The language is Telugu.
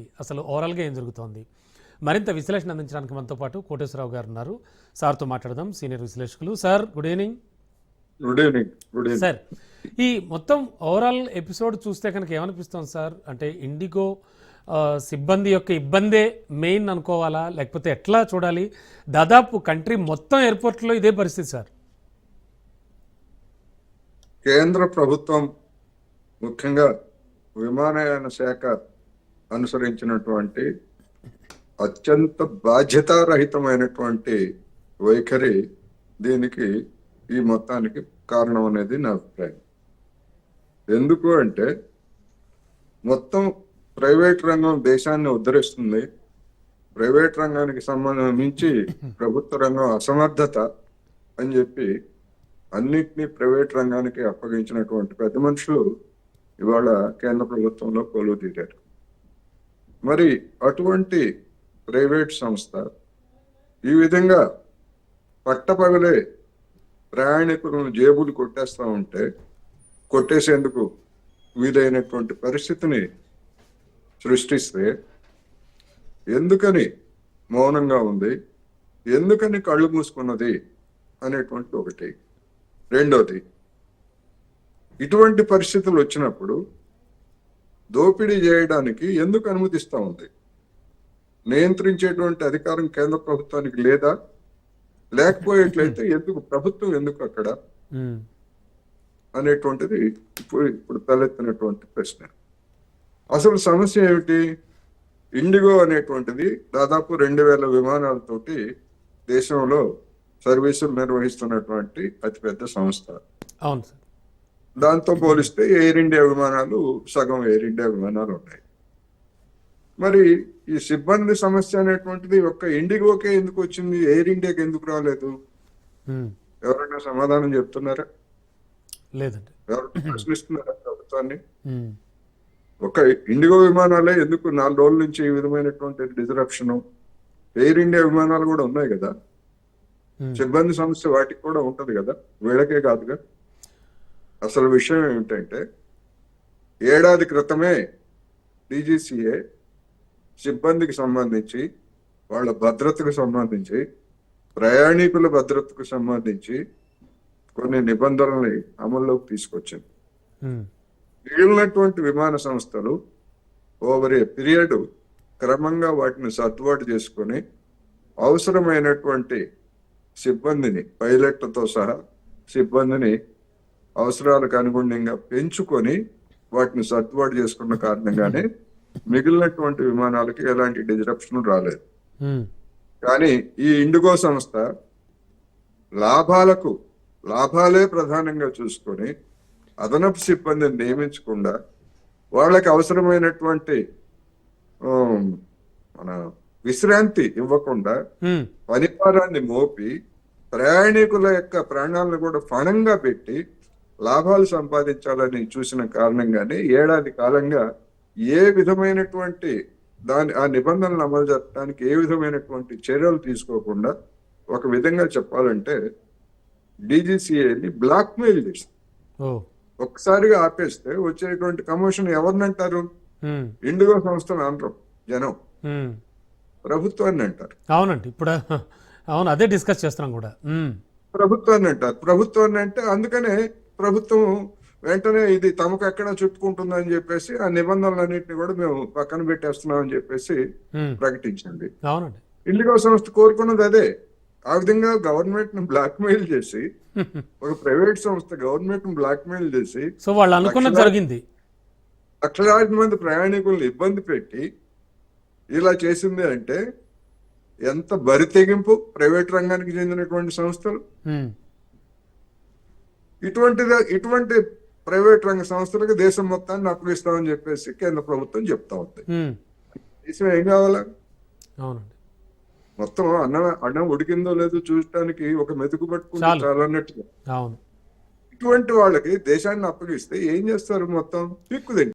అసలు ఓవరాల్గా ఏం జరుగుతోంది? మరింత విశ్లేషణ అందించడానికి మనతో పాటు కోటేశ్వరరావు గారు ఉన్నారు. సార్తో మాట్లాడదాం సీనియర్ విశ్లేషకులు. Sir good evening good evening good evening sir ఈ మొత్తం ఓవరాల్ ఎపిసోడ్ చూస్తే కనుక ఏమనిపిస్తుంది సార్? అంటే ఇండిగో సిబ్బంది యొక్క ఇబ్బందే మెయిన్ అనుకోవాలా? లేకపోతే ఎట్లా చూడాలి? దాదాపు కంట్రీ మొత్తం ఎయిర్పోర్ట్లో ఇదే పరిస్థితి సార్. కేంద్ర ప్రభుత్వం ముఖ్యంగా విమానయాన శాఖ అనుసరించినటువంటి అత్యంత బాధ్యతారహితమైనటువంటి వైఖరి దీనికి ఈ మొత్తానికి కారణం అనేది నా అభిప్రాయం. ఎందుకు అంటే మొత్తం ప్రైవేట్ రంగం దేశాన్ని ఉద్ధరిస్తుంది. ప్రైవేట్ రంగానికి సంబంధించి ప్రభుత్వ రంగం అసమర్థత అని చెప్పి అన్నిటినీ ప్రైవేట్ రంగానికి అప్పగించినటువంటి పెద్ద మనుషులు ఇవాళ కేంద్ర ప్రభుత్వంలో కొలువు తీరారు మరి అటువంటి ప్రైవేట్ సంస్థ ఈ విధంగా పట్టపగలే ప్రయాణికులను జేబులు కొట్టేస్తూ ఉంటే కొట్టేసేందుకు వీలైనటువంటి పరిస్థితిని సృష్టిస్తే ఎందుకని మౌనంగా ఉంది? ఎందుకని కళ్ళు మూసుకున్నది? అనేటువంటి ఒకటి. రెండోది ఇటువంటి పరిస్థితులు వచ్చినప్పుడు దోపిడీ చేయడానికి ఎందుకు అనుమతిస్తా ఉంది? నియంత్రించేటువంటి అధికారం కేంద్ర ప్రభుత్వానికి లేదా? లేకపోయేట్లయితే ఎందుకు ప్రభుత్వం ఎందుకు అక్కడ? అనేటువంటిది ఇప్పుడు ఇప్పుడు తలెత్తినటువంటి ప్రశ్న. అసలు సమస్య ఏమిటి? ఇండిగో అనేటువంటిది దాదాపు రెండు వేల విమానాలతోటి దేశంలో సర్వీసులు నిర్వహిస్తున్నటువంటి అతిపెద్ద సంస్థ. అవును సార్. దాంతో పోలిస్తే ఎయిర్ ఇండియా విమానాలు సగం ఎయిర్ ఇండియా విమానాలు ఉన్నాయి. మరి ఈ సిబ్బంది సమస్య అనేటువంటిది ఒక్క ఇండిగోకే ఎందుకు వచ్చింది? ఎయిర్ ఇండియాకి ఎందుకు రాలేదు? ఎవరైనా సమాధానం చెప్తున్నారా? లేదండి. ఎవరైనా ప్రశ్నిస్తున్నారా ప్రభుత్వాన్ని? ఒక ఇండిగో విమానాలే ఎందుకు నాలుగు రోజుల నుంచి ఈ విధమైనటువంటి డిజరప్షన్ ఎయిర్ ఇండియా విమానాలు కూడా ఉన్నాయి కదా. సిబ్బంది సమస్య వాటికి కూడా ఉంటది కదా. వీళ్ళకే కాదుగా. అసలు విషయం ఏమిటంటే ఏడాది క్రితమే డీజీసీఏ సిబ్బందికి సంబంధించి వాళ్ళ భద్రతకు సంబంధించి ప్రయాణికుల భద్రతకు సంబంధించి కొన్ని నిబంధనల్ని అమల్లోకి తీసుకొచ్చింది. మిగిలినటువంటి విమాన సంస్థలు ఓవర్ ఏ పీరియడ్ క్రమంగా వాటిని సర్దుబాటు చేసుకొని అవసరమైనటువంటి సిబ్బందిని పైలట్లతో సహా సిబ్బందిని అవసరాలకు అనుగుణంగా పెంచుకొని వాటిని సర్దుబాటు చేసుకున్న కారణంగానే మిగిలినటువంటి విమానాలకి ఎలాంటి డిజరప్షన్ రాలేదు. కానీ ఈ ఇండిగో సంస్థ లాభాలకు లాభాలే ప్రధానంగా చూసుకొని అదనపు సిబ్బందిని నియమించకుండా వాళ్ళకి అవసరమైనటువంటి మన విశ్రాంతి ఇవ్వకుండా ఉమ్, పనిభారాన్ని మోపి ప్రయాణికుల యొక్క ప్రాణాలను కూడా ఫణంగా పెట్టి లాభాలు సంపాదించాలని చూసిన కారణంగానే ఏడాది కాలంగా ఏ విధమైనటువంటి దాని ఆ నిబంధనలు అమలు జరపడానికి ఏ విధమైనటువంటి చర్యలు తీసుకోకుండా ఒక విధంగా చెప్పాలంటే డీజీసీఏని బ్లాక్మెయిల్ చేసి ఓ. ఒక్కసారిగా ఆపేస్తే వచ్చేటువంటి కమోషన్ ఎవరినంటారు? ఇండిగో సంస్థను అనరు జనం. ప్రభుత్వాన్ని అంటారు. అవునండి ఇప్పుడు అవును అదే డిస్కస్ చేస్తున్నాం కూడా. ప్రభుత్వాన్ని అంటారు. ప్రభుత్వాన్ని అంటే అందుకనే ప్రభుత్వం వెంటనే ఇది తమకు ఎక్కడ చుట్టుకుంటుందని చెప్పేసి ఆ నిబంధనలన్నింటినీ కూడా మేము పక్కన పెట్టేస్తున్నాం అని చెప్పేసి ప్రకటించింది. అవునండి. ఇండిగో సంస్థ కోరుకున్నది అదే. ఆ విధంగా గవర్నమెంట్ని బ్లాక్ మెయిల్ చేసి ఒక ప్రైవేట్ సంస్థ గవర్నమెంట్ని బ్లాక్ మెయిల్ చేసి సో వాళ్ళు అనుకున్నది జరిగింది. లక్షలాది మంది ప్రయాణికులను ఇబ్బంది పెట్టి ఇలా చేసింది అంటే ఎంత బరి తెగింపు ప్రైవేట్ రంగానికి చెందినటువంటి సంస్థలు? ఇటువంటి ఇటువంటి ప్రైవేట్ రంగ సంస్థలకు దేశం మొత్తాన్ని అప్పగిస్తామని చెప్పేసి కేంద్ర ప్రభుత్వం చెప్తా ఉంది. దేశం ఏం కావాలా? మొత్తం అన్నం అన్నం ఉడికిందో లేదో చూడటానికి ఒక మెతుకు పట్టుకుంటే చాలు. అన్నట్టుగా. ఇటువంటి వాళ్ళకి దేశాన్ని అప్పగిస్తే ఏం చేస్తారు మొత్తం? పిక్కు